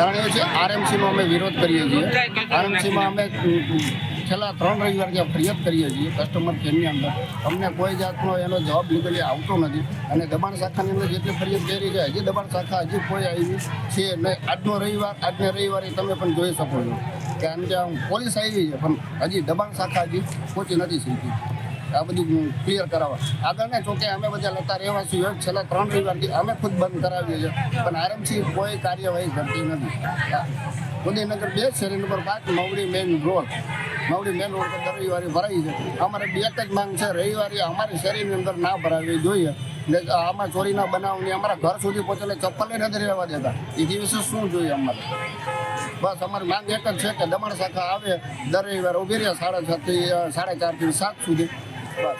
કારણ એ છે આરએમસીનો અમે વિરોધ કરીએ છીએ. આરએમસીમાં અમે છેલ્લા ત્રણ રવિવાર ફરિયાદ કરીએ છીએ કસ્ટમર કેરની અંદર, અમને કોઈ જાતનો એનો જવાબ નીકળી આવતો નથી. અને દબાણ શાખાની અંદર જેટલી ફરિયાદ કરી છે, હજી દબાણ શાખા હજી કોઈ આવી છે નહીં. આજનો રવિવાર, આજને રવિવારે તમે પણ જોઈ શકો છો. કે આમ આમ પોલીસ આવી છે, પણ હજી દબાણ શાખા હજી પહોંચી નથી શીખી આ બધું ક્લિયર કરાવવા આગળ ને જોકે અમે બધા લતા રહેવાસી હોય, છેલ્લા ત્રણ રવિવારથી અમે ખુદ બંધ કરાવીએ છીએ. પણ આરએમસી કોઈ કાર્યવાહી કરતી નથી. મોદીનગર બે શેરી નંબર પાંચ Mavdi main road Mavdi main road પર રવિવારે ભરાઈ છે. અમારે બે જ માંગ છે. રવિવારે અમારી શેરીની અંદર ના ભરાવી જોઈએ. ને આમાં ચોરીના બનાવની અમારા ઘર સુધી પહોંચેલે ચપ્પલે નથી રહેવા દેતા. એ દિવસે શું જોઈએ અમારે? બસ અમારી માંગ એક જ છે કે દમણ શાખા આવે, દર રવિવારે ઊભી રહે સાડા સાતથી સાડા ચારથી સાત સુધી. বাস